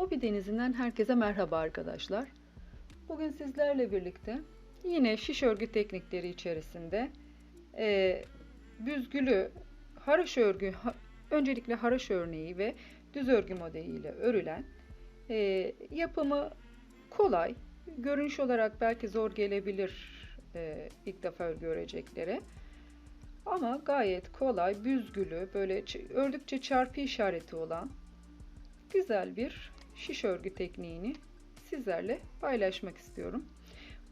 Hobi Denizi'nden herkese merhaba arkadaşlar. Bugün sizlerle birlikte yine şiş örgü teknikleri içerisinde e, büzgülü haraş örgü, ha- öncelikle haraş örneği ve düz örgü modeliyle örülen e, yapımı kolay, görünüş olarak belki zor gelebilir e, ilk defa örgü öreceklere. Ama gayet kolay, büzgülü, böyle ördükçe çarpı işareti olan güzel bir şiş örgü tekniğini sizlerle paylaşmak istiyorum.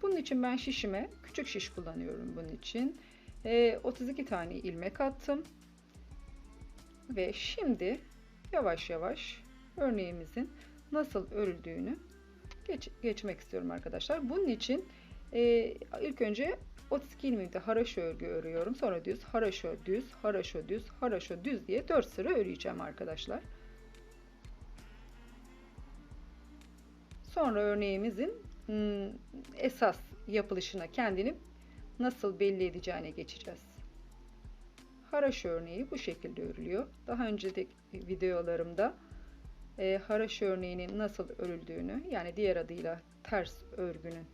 Bunun için ben şişime küçük şiş kullanıyorum bunun için. Ee, 32 tane ilmek attım. Ve şimdi yavaş yavaş örneğimizin nasıl örüldüğünü geç, geçmek istiyorum arkadaşlar. Bunun için e, ilk önce 32 ilmekte haraşo örgü örüyorum. Sonra düz, haraşo düz, haraşo düz, haraşo düz diye 4 sıra öreceğim arkadaşlar. Sonra örneğimizin hmm, esas yapılışına kendini nasıl belli edeceğine geçeceğiz. Haraşo örneği bu şekilde örülüyor. Daha önceki videolarımda e, haraşo örneğinin nasıl örüldüğünü yani diğer adıyla ters örgünün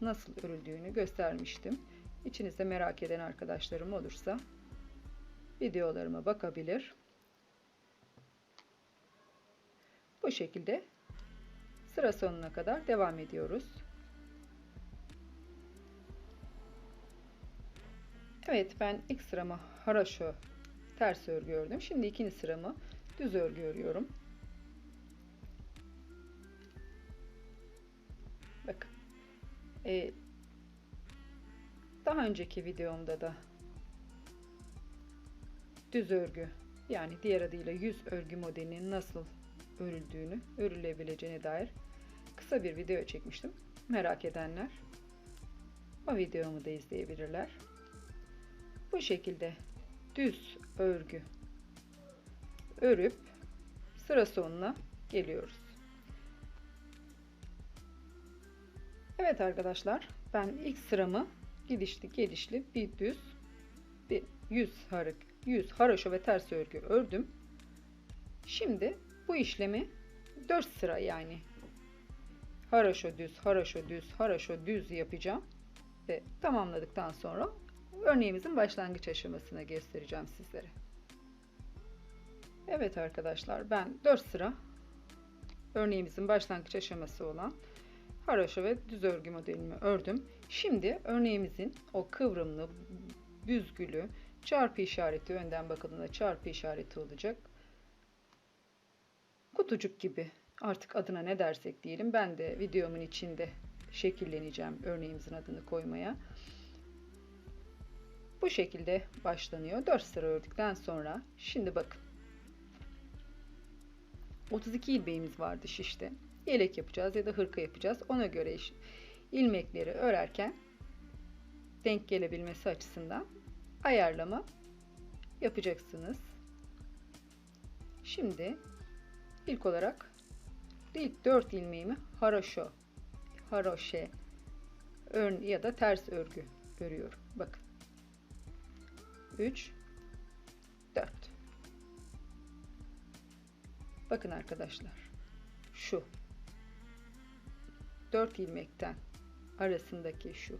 nasıl örüldüğünü göstermiştim. İçinizde merak eden arkadaşlarım olursa videolarıma bakabilir. Bu şekilde sıra sonuna kadar devam ediyoruz. Evet ben ilk sıramı haraşo ters örgü ördüm. Şimdi ikinci sıramı düz örgü örüyorum. Bakın. Ee, daha önceki videomda da düz örgü yani diğer adıyla yüz örgü modelinin nasıl örüldüğünü, örülebileceğine dair kısa bir video çekmiştim. Merak edenler o videomu da izleyebilirler. Bu şekilde düz örgü örüp sıra sonuna geliyoruz. Evet arkadaşlar ben ilk sıramı gidişli gelişli bir düz bir yüz harık yüz haroşa ve ters örgü ördüm. Şimdi bu işlemi 4 sıra yani haraşo düz haraşo düz haraşo düz yapacağım ve tamamladıktan sonra örneğimizin başlangıç aşamasına göstereceğim sizlere. Evet arkadaşlar ben 4 sıra örneğimizin başlangıç aşaması olan haraşo ve düz örgü modelimi ördüm. Şimdi örneğimizin o kıvrımlı, büzgülü, çarpı işareti önden bakıldığında çarpı işareti olacak. Kutucuk gibi artık adına ne dersek diyelim. Ben de videomun içinde şekilleneceğim örneğimizin adını koymaya. Bu şekilde başlanıyor. 4 sıra ördükten sonra şimdi bakın. 32 ilmeğimiz vardı şişte. Yelek yapacağız ya da hırka yapacağız. Ona göre ilmekleri örerken denk gelebilmesi açısından ayarlama yapacaksınız. Şimdi ilk olarak ilk 4 ilmeğimi haroşo, haroşe ör ya da ters örgü örüyorum. Bakın. 3 4 Bakın arkadaşlar. Şu 4 ilmekten arasındaki şu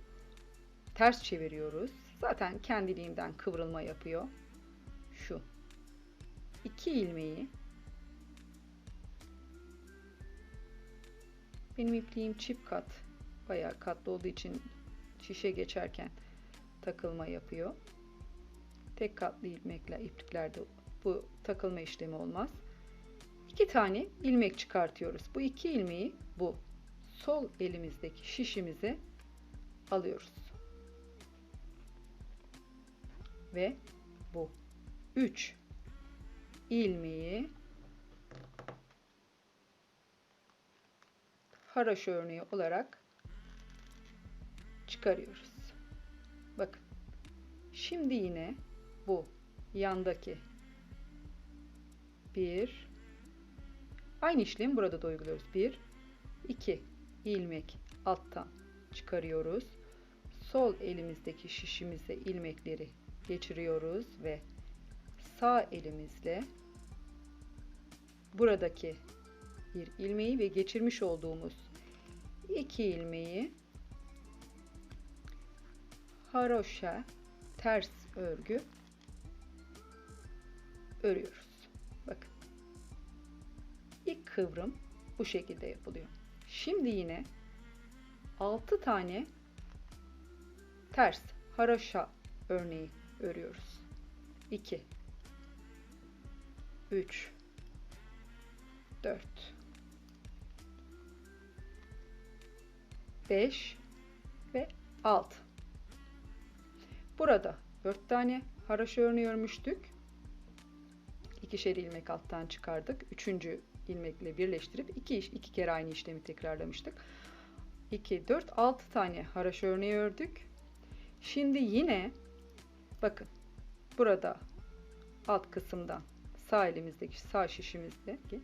ters çeviriyoruz. Zaten kendiliğinden kıvrılma yapıyor. Şu 2 ilmeği benim ipliğim çift kat bayağı katlı olduğu için şişe geçerken takılma yapıyor. Tek katlı ilmekle ipliklerde bu takılma işlemi olmaz. İki tane ilmek çıkartıyoruz. Bu iki ilmeği bu sol elimizdeki şişimize alıyoruz. Ve bu 3 ilmeği haraşo örneği olarak çıkarıyoruz. Bakın. Şimdi yine bu yandaki bir aynı işlemi burada da uyguluyoruz. Bir, iki ilmek alttan çıkarıyoruz. Sol elimizdeki şişimize ilmekleri geçiriyoruz ve sağ elimizle buradaki bir ilmeği ve geçirmiş olduğumuz iki ilmeği haroşa ters örgü örüyoruz. Bakın. İlk kıvrım bu şekilde yapılıyor. Şimdi yine 6 tane ters haroşa örneği örüyoruz. 2 3 4 5 ve 6 Burada 4 tane haroşa örneği örmüştük. İkişer ilmek alttan çıkardık. Üçüncü ilmekle birleştirip iki, iki kere aynı işlemi tekrarlamıştık. 2, 4, 6 tane haroşa örneği ördük. Şimdi yine bakın burada alt kısımdan sağ elimizdeki sağ şişimizdeki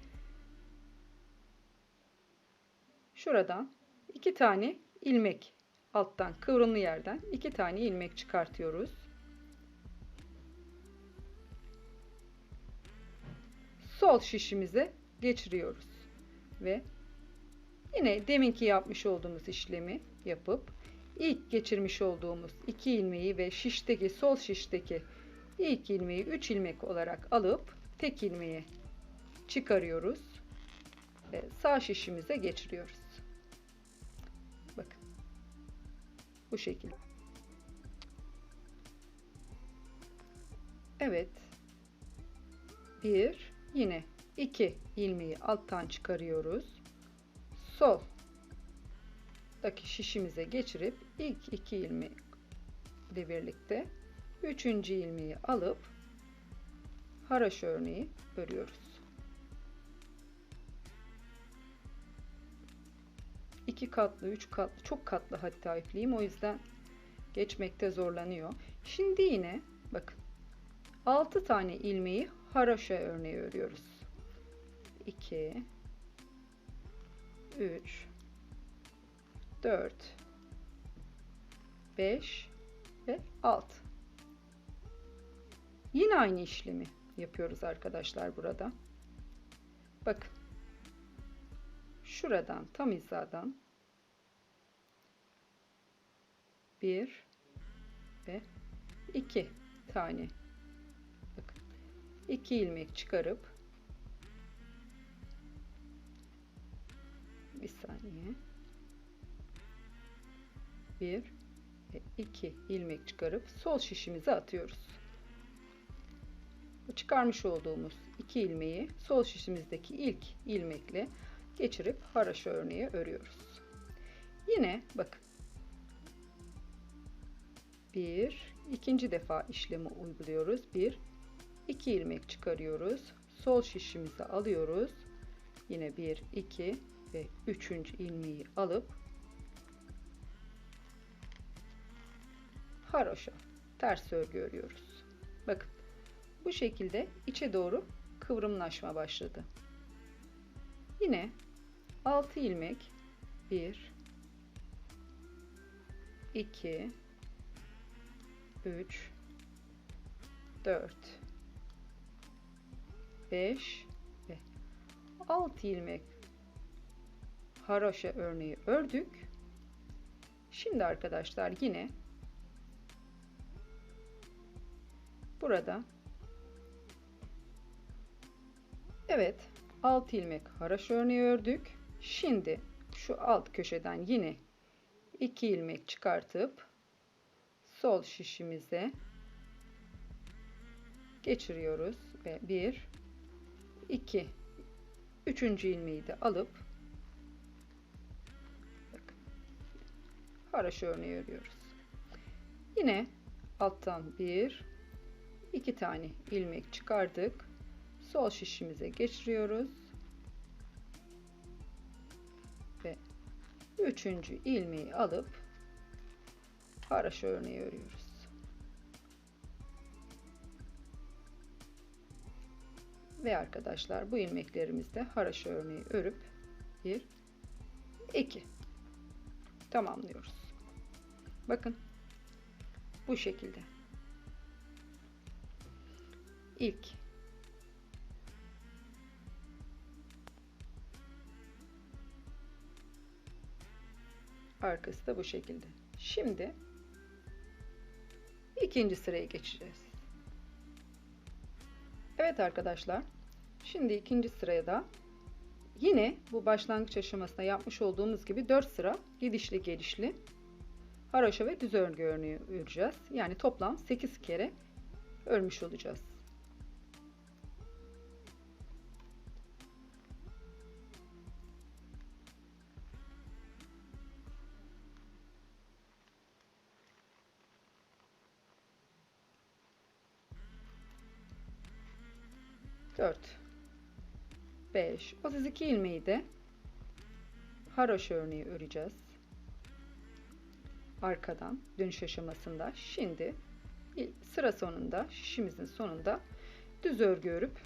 şuradan iki tane ilmek alttan kıvrımlı yerden iki tane ilmek çıkartıyoruz. Sol şişimize geçiriyoruz ve yine deminki yapmış olduğumuz işlemi yapıp ilk geçirmiş olduğumuz iki ilmeği ve şişteki sol şişteki ilk ilmeği 3 ilmek olarak alıp tek ilmeği çıkarıyoruz ve sağ şişimize geçiriyoruz. Bu şekilde. Evet. Bir, yine iki ilmeği alttan çıkarıyoruz. Sol daki şişimize geçirip ilk iki ilmeği ile birlikte üçüncü ilmeği alıp haraş örneği örüyoruz. İki katlı, üç katlı, çok katlı hatta ipliğim. O yüzden geçmekte zorlanıyor. Şimdi yine bakın 6 tane ilmeği haraşa örneği örüyoruz. 2 3 4 5 ve 6 yine aynı işlemi yapıyoruz arkadaşlar burada bakın şuradan tam hizadan bir ve iki tane bakın iki ilmek çıkarıp bir saniye bir ve iki ilmek çıkarıp sol şişimize atıyoruz. Çıkarmış olduğumuz iki ilmeği sol şişimizdeki ilk ilmekle geçirip haraşo örneği örüyoruz. Yine bakın bir ikinci defa işlemi uyguluyoruz. Bir iki ilmek çıkarıyoruz. Sol şişimizi alıyoruz. Yine bir iki ve üçüncü ilmeği alıp haroşa ters örgü örüyoruz. Bakın bu şekilde içe doğru kıvrımlaşma başladı. Yine 6 ilmek 1 2 3 4 5 ve 6 ilmek haroşa örneği ördük. Şimdi arkadaşlar yine burada Evet 6 ilmek haroşa örneği ördük. Şimdi şu alt köşeden yine 2 ilmek çıkartıp sol şişimize geçiriyoruz ve 1 2 3. ilmeği de alıp bakın, haraşo örneği örüyoruz. Yine alttan 1 2 tane ilmek çıkardık. Sol şişimize geçiriyoruz. Ve üçüncü ilmeği alıp Haraş örneği örüyoruz. Ve arkadaşlar bu ilmeklerimizde haraş örneği örüp bir iki tamamlıyoruz. Bakın bu şekilde. İlk arkası da bu şekilde. Şimdi ikinci sıraya geçeceğiz. Evet arkadaşlar. Şimdi ikinci sıraya da yine bu başlangıç aşamasında yapmış olduğumuz gibi 4 sıra gidişli gelişli haroşa ve düz örgü örneği öreceğiz. Yani toplam 8 kere örmüş olacağız. Dört, beş, otuz iki ilmeği de haroşa örneği öreceğiz. Arkadan dönüş aşamasında. Şimdi sıra sonunda şişimizin sonunda düz örgü örüp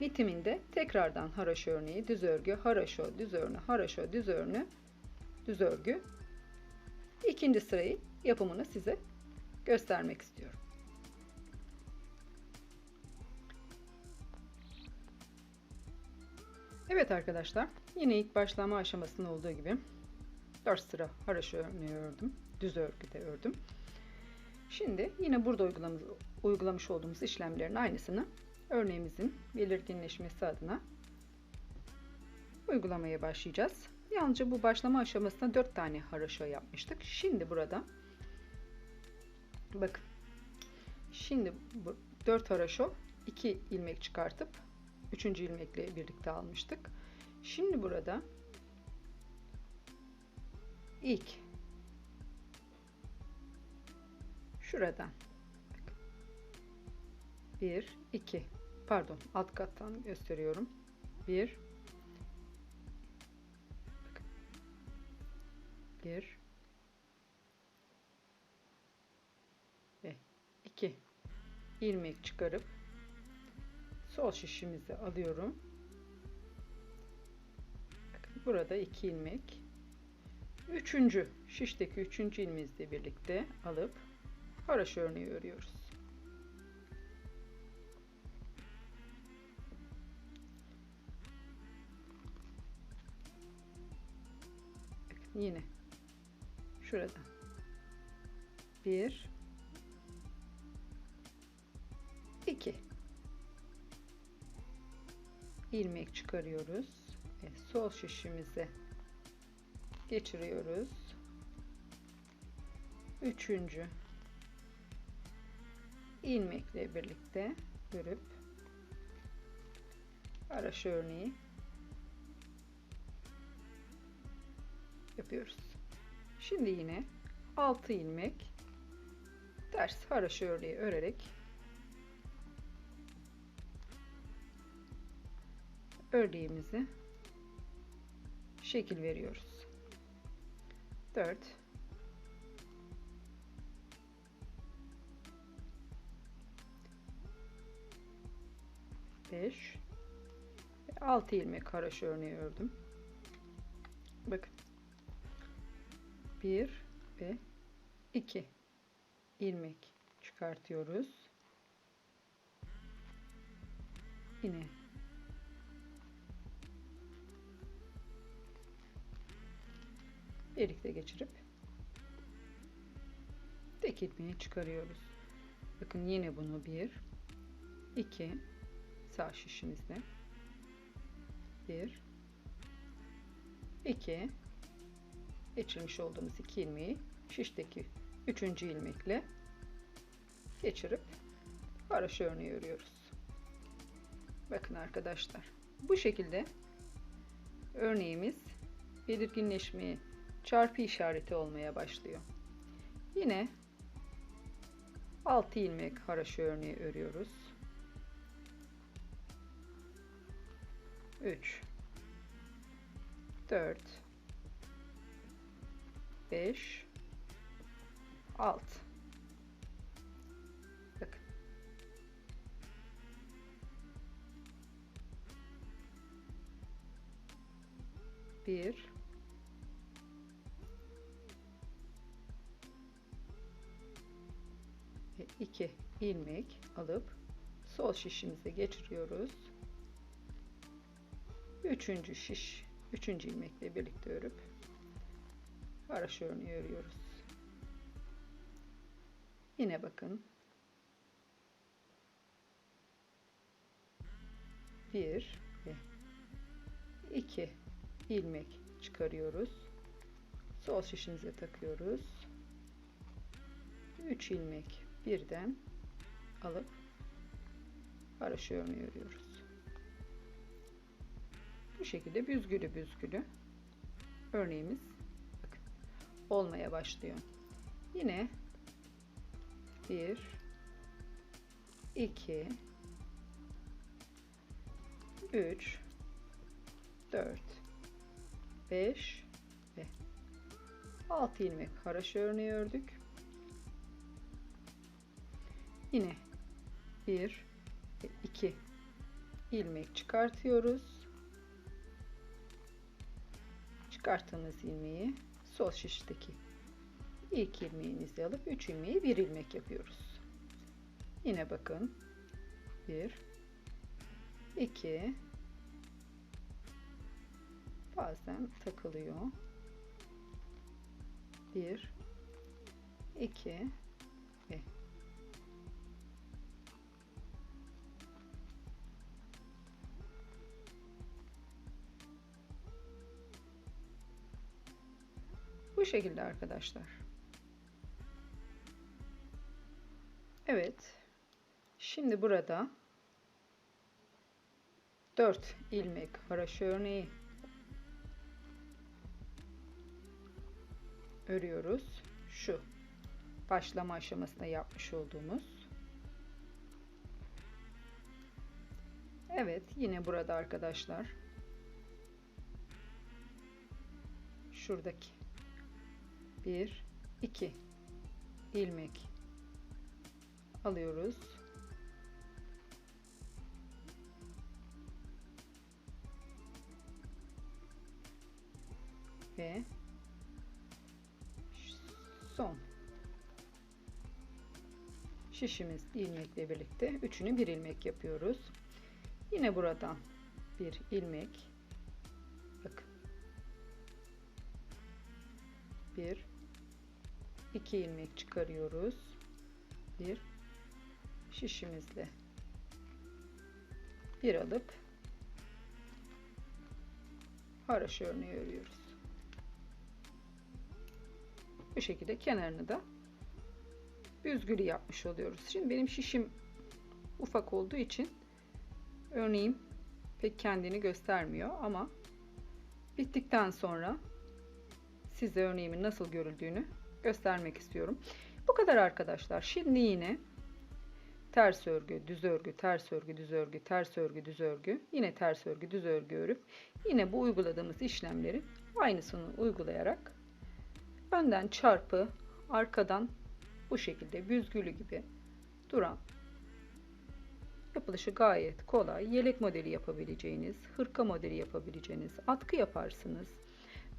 bitiminde tekrardan haraşo örneği düz örgü haraşo düz örgü haraşo düz örgü düz örgü ikinci sırayı yapımını size göstermek istiyorum. Evet arkadaşlar yine ilk başlama aşamasında olduğu gibi 4 sıra haraşo örneği ördüm düz örgüde ördüm. Şimdi yine burada uygulamış, uygulamış olduğumuz işlemlerin aynısını örneğimizin belirginleşmesi adına uygulamaya başlayacağız. Yalnızca bu başlama aşamasında 4 tane haraşo yapmıştık. Şimdi burada bakın şimdi bu 4 haraşo 2 ilmek çıkartıp 3. ilmekle birlikte almıştık. Şimdi burada ilk şuradan bir iki pardon alt kattan gösteriyorum bir bir ve iki ilmek çıkarıp sol şişimizi alıyorum. Burada iki ilmek. Üçüncü şişteki üçüncü ilmeğimizle birlikte alıp haraşo örneği örüyoruz. Yine şuradan bir iki ilmek çıkarıyoruz ve sol şişimize geçiriyoruz. Üçüncü ilmekle birlikte örüp araş örneği yapıyoruz. Şimdi yine 6 ilmek ters haraşo örneği örerek örneğimizi şekil veriyoruz. 4 5 ve 6 ilmek haraşo örneği ördüm. Bakın. 1 ve 2 ilmek çıkartıyoruz. Yine birlikte geçirip tek ilmeği çıkarıyoruz. Bakın yine bunu 1 2 sağ şişimizde 1 2 geçirmiş olduğumuz iki ilmeği şişteki üçüncü ilmekle geçirip haroşa örneği örüyoruz. Bakın arkadaşlar bu şekilde örneğimiz belirginleşmeye çarpı işareti olmaya başlıyor. Yine 6 ilmek haroşa örneği örüyoruz. 3 4 5 6 Bakın. Bir ve iki ilmek alıp sol şişimize geçiriyoruz. Üçüncü şiş, üçüncü ilmekle birlikte örüp haraşo örneği örüyoruz. Yine bakın. Bir ve iki ilmek çıkarıyoruz. Sol şişimize takıyoruz. 3 ilmek birden alıp haraşo örneği örüyoruz. Bu şekilde büzgülü büzgülü örneğimiz olmaya başlıyor. Yine 1 2 3 4 5 ve 6 ilmek haraşo örneği ördük. Yine 1 ve 2 ilmek çıkartıyoruz. Çıkarttığımız ilmeği sol şişteki ilk ilmeğimizi alıp 3 ilmeği bir ilmek yapıyoruz. Yine bakın 1 2 bazen takılıyor. 1 2 Bu şekilde arkadaşlar. Evet. Şimdi burada 4 ilmek haraşo örneği örüyoruz. Şu başlama aşamasında yapmış olduğumuz. Evet, yine burada arkadaşlar şuradaki 1 2 ilmek alıyoruz. Ve son şişimiz ilmekle birlikte üçünü bir ilmek yapıyoruz. Yine buradan bir ilmek bakın bir iki ilmek çıkarıyoruz. Bir şişimizle. Bir alıp haraşo örneği örüyoruz. Bu şekilde kenarını da büzgülü yapmış oluyoruz. Şimdi benim şişim ufak olduğu için örneğim pek kendini göstermiyor ama bittikten sonra size örneğimin nasıl görüldüğünü göstermek istiyorum. Bu kadar arkadaşlar. Şimdi yine ters örgü, düz örgü, ters örgü, düz örgü, ters örgü, düz örgü, yine ters örgü, düz örgü örüp yine bu uyguladığımız işlemleri aynısını uygulayarak önden çarpı, arkadan bu şekilde büzgülü gibi duran yapılışı gayet kolay. Yelek modeli yapabileceğiniz, hırka modeli yapabileceğiniz, atkı yaparsınız.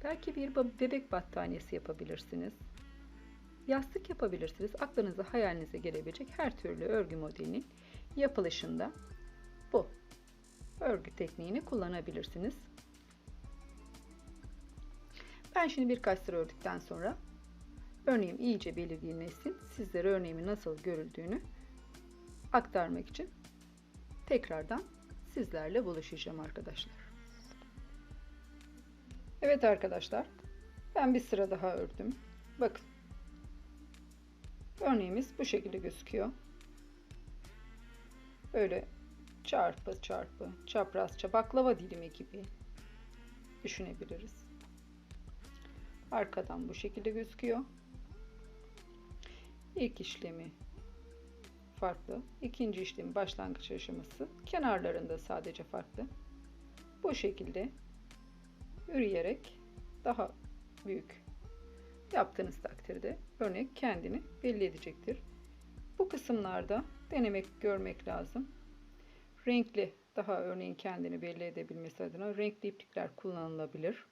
Belki bir bebek battaniyesi yapabilirsiniz. Yastık yapabilirsiniz. Aklınıza hayalinize gelebilecek her türlü örgü modelinin yapılışında bu örgü tekniğini kullanabilirsiniz. Ben şimdi birkaç sıra ördükten sonra örneğim iyice belirginleşsin. Sizlere örneğimin nasıl görüldüğünü aktarmak için tekrardan sizlerle buluşacağım arkadaşlar. Evet arkadaşlar ben bir sıra daha ördüm. Bakın örneğimiz bu şekilde gözüküyor. Böyle çarpı çarpı çaprazça baklava dilimi gibi düşünebiliriz. Arkadan bu şekilde gözüküyor. İlk işlemi farklı. İkinci işlemi başlangıç aşaması. Kenarlarında sadece farklı. Bu şekilde yürüyerek daha büyük yaptığınız takdirde örnek kendini belli edecektir. Bu kısımlarda denemek, görmek lazım. Renkli daha örneğin kendini belli edebilmesi adına renkli iplikler kullanılabilir.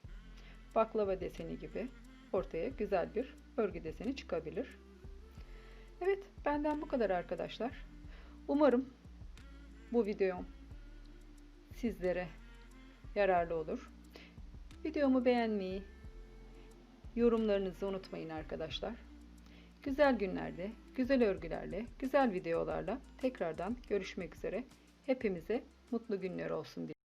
Baklava deseni gibi ortaya güzel bir örgü deseni çıkabilir. Evet benden bu kadar arkadaşlar. Umarım bu videom sizlere yararlı olur. Videomu beğenmeyi, yorumlarınızı unutmayın arkadaşlar. Güzel günlerde, güzel örgülerle, güzel videolarla tekrardan görüşmek üzere. Hepimize mutlu günler olsun diye.